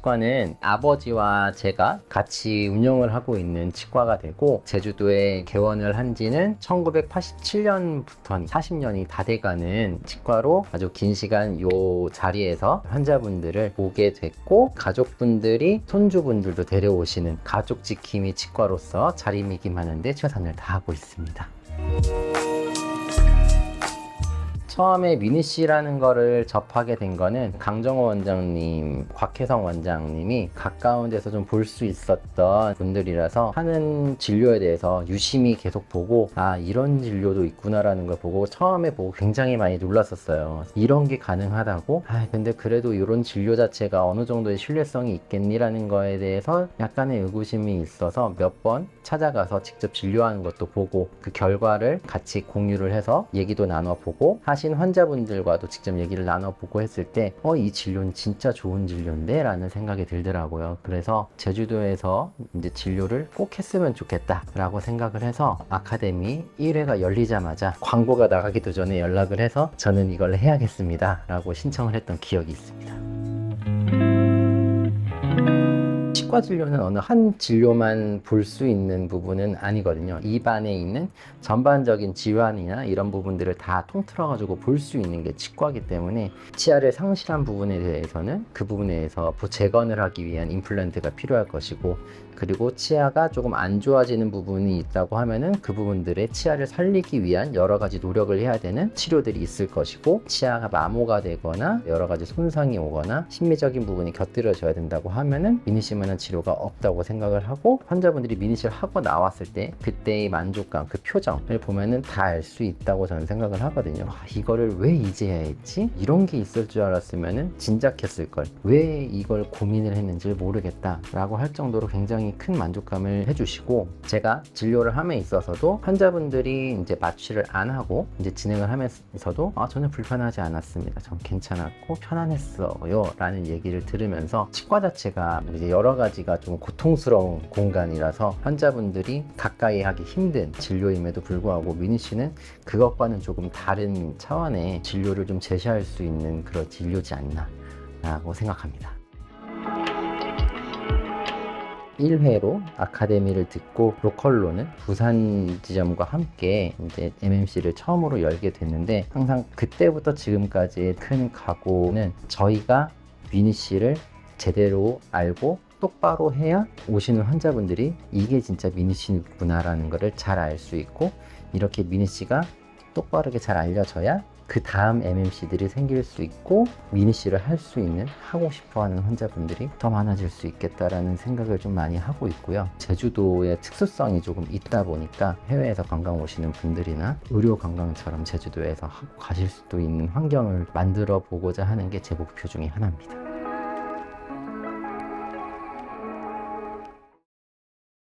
치과는 아버지와 제가 같이 운영을 하고 있는 치과가 되고 제주도에 개원을 한 지는 1987년부터 40년이 다 돼가는 치과로 아주 긴 시간 요 자리에서 환자분들을 보게 됐고 가족분들이 손주분들도 데려오시는 가족 지킴이 치과로서 자리매김하는데 최선을 다하고 있습니다. 처음에 미니 씨라는 거를 접하게 된 거는 강정호 원장님, 곽혜성 원장님이 가까운 데서 좀 볼 수 있었던 분들이라서 하는 진료에 대해서 유심히 계속 보고 아 이런 진료도 있구나라는 걸 보고 처음에 보고 굉장히 많이 놀랐었어요. 이런 게 가능하다고? 아 근데 그래도 이런 진료 자체가 어느 정도의 신뢰성이 있겠니라는 거에 대해서 약간의 의구심이 있어서 몇 번 찾아가서 직접 진료하는 것도 보고 그 결과를 같이 공유를 해서 얘기도 나눠보고 하신 환자분들과도 직접 얘기를 나눠보고 했을 때 어 이 진료는 진짜 좋은 진료인데? 라는 생각이 들더라고요. 그래서 제주도에서 이제 진료를 꼭 했으면 좋겠다 라고 생각을 해서 아카데미 1회가 열리자마자 광고가 나가기도 전에 연락을 해서 저는 이걸 해야겠습니다 라고 신청을 했던 기억이 있습니다 치과 진료는 어느 한 진료만 볼 수 있는 부분은 아니거든요. 입안에 있는 전반적인 질환이나 이런 부분들을 다 통틀어 가지고 볼 수 있는 게 치과이기 때문에 치아를 상실한 부분에 대해서는 그 부분에 대해서 재건을 하기 위한 임플란트가 필요할 것이고 그리고 치아가 조금 안 좋아지는 부분이 있다고 하면은 그 부분들의 치아를 살리기 위한 여러 가지 노력을 해야 되는 치료들이 있을 것이고 치아가 마모가 되거나 여러 가지 손상이 오거나 심미적인 부분이 곁들여져야 된다고 하면은 미니시만한 치료가 없다고 생각을 하고 환자분들이 미니시를 하고 나왔을 때 그때의 만족감 그 표정을 보면은 다 알 수 있다고 저는 생각을 하거든요. 아, 이거를 왜 이제 해야 했지? 이런 게 있을 줄 알았으면은 진작했을 걸 왜 이걸 고민을 했는지 모르겠다 라고 할 정도로 굉장히 큰 만족감을 해주시고 제가 진료를 함에 있어서도 환자분들이 이제 마취를 안 하고 이제 진행을 하면서도 아 전혀 불편하지 않았습니다. 전 괜찮았고 편안했어요 라는 얘기를 들으면서 치과 자체가 이제 여러 가지 가 좀 고통스러운 공간이라서 환자분들이 가까이 하기 힘든 진료임에도 불구하고 미니 씨는 그것과는 조금 다른 차원의 진료를 좀 제시할 수 있는 그런 진료지 않나 라고 생각합니다. 1회로 아카데미를 듣고 로컬로는 부산 지점과 함께 이제 MMC를 처음으로 열게 됐는데 항상 그때부터 지금까지의 큰 각오는 저희가 미니 씨를 제대로 알고 똑바로 해야 오시는 환자분들이 이게 진짜 미니 씨구나라는 것을 잘 알 수 있고 이렇게 미니 씨가 똑바르게 잘 알려져야 그 다음 MMC들이 생길 수 있고 미니 씨를 할 수 있는 하고 싶어 하는 환자분들이 더 많아질 수 있겠다라는 생각을 좀 많이 하고 있고요. 제주도의 특수성이 조금 있다 보니까 해외에서 관광 오시는 분들이나 의료 관광처럼 제주도에서 가실 수도 있는 환경을 만들어 보고자 하는 게 제 목표 중에 하나입니다.